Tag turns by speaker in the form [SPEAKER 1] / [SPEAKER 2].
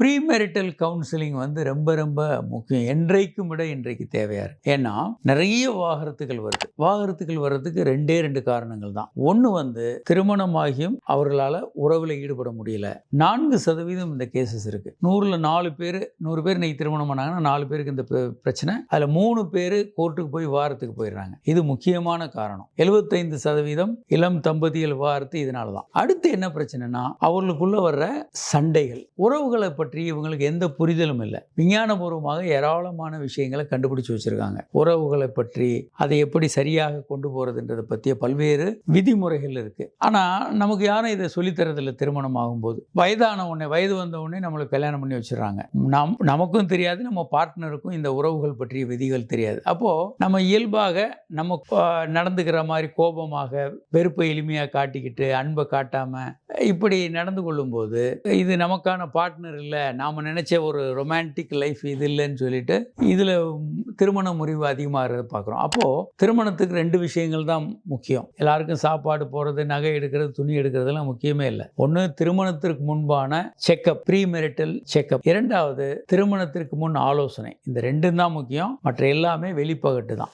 [SPEAKER 1] Premarital counselling வந்து ரொம்ப ரொம்ப முக்கியம். என்றைக்கும் விட இன்றைக்கு தேவையாக இருக்குது ஏன்னா நிறைய வாகரத்துகள் வருது. வாகரத்துகள் வர்றதுக்கு ரெண்டே ரெண்டு காரணங்கள் தான். ஒன்று வந்து திருமணமாகியும் அவர்களால் உறவில் ஈடுபட முடியல. நான்கு சதவீதம் இந்த கேசஸ் இருக்குது நூறில் நாலு பேர் நூறு பேர் இன்னைக்கு திருமணம் பண்ணாங்கன்னா நாலு பேருக்கு இந்த பிரச்சனை. அதில் மூணு பேர் கோர்ட்டுக்கு போய் வாரத்துக்கு போயிடுறாங்க. இது முக்கியமான காரணம். எழுபத்தைந்து சதவீதம் இளம் தம்பதிகள் வாரத்து இதனால தான். அடுத்து என்ன பிரச்சனைனா அவர்களுக்குள்ள வர்ற சண்டைகள். உறவுகளை பற்றி பற்றி இவங்களுக்கு எந்த புரிதலும் இல்லை. விஞ்ஞானபூர்வமாக ஏராளமான விஷயங்களை கண்டுபிடிச்சு வச்சிருக்காங்க. உறவுகளை பற்றி அதை எப்படி சரியாக கொண்டு போகிறதுன்றதை பற்றிய பல்வேறு விதிமுறைகள் இருக்குது ஆனால் நமக்கு யாரும் இதை சொல்லித்தரதில்லை திருமணம் ஆகும்போது. வயதான உடனே வயது வந்த உடனே நம்மளுக்கு கல்யாணம் பண்ணி வச்சிடுறாங்க. நம் நமக்கும் தெரியாது நம்ம பார்ட்னருக்கும் இந்த உறவுகள் பற்றிய விதிகள் தெரியாது. அப்போது நம்ம இயல்பாக நம்ம நடந்துக்கிற மாதிரி கோபமாக வெறுப்பை எளிமையாக காட்டிக்கிட்டு அன்பை காட்டாமல் இப்படி நடந்து கொள்ளும்போது இது நமக்கான பார்ட்னர் இல்லை நாம் நினச்ச ஒரு ரொமான்டிக் லைஃப் இது இல்லைன்னு சொல்லிட்டு இதில் திருமண முறிவு அதிகமாகிறத பார்க்குறோம். அப்போது திருமணத்துக்கு ரெண்டு விஷயங்கள் தான் முக்கியம். எல்லாருக்கும் சாப்பாடு போகிறது நகை எடுக்கிறது துணி எடுக்கிறதுலாம் முக்கியமே இல்லை. ஒன்று திருமணத்திற்கு முன்பான செக்கப் ப்ரீ மெரிட்டல் செக்கப் இரண்டாவது திருமணத்திற்கு முன் ஆலோசனை. இந்த ரெண்டும் தான் முக்கியம். மற்ற எல்லாமே வெளிப்பகட்டு தான்.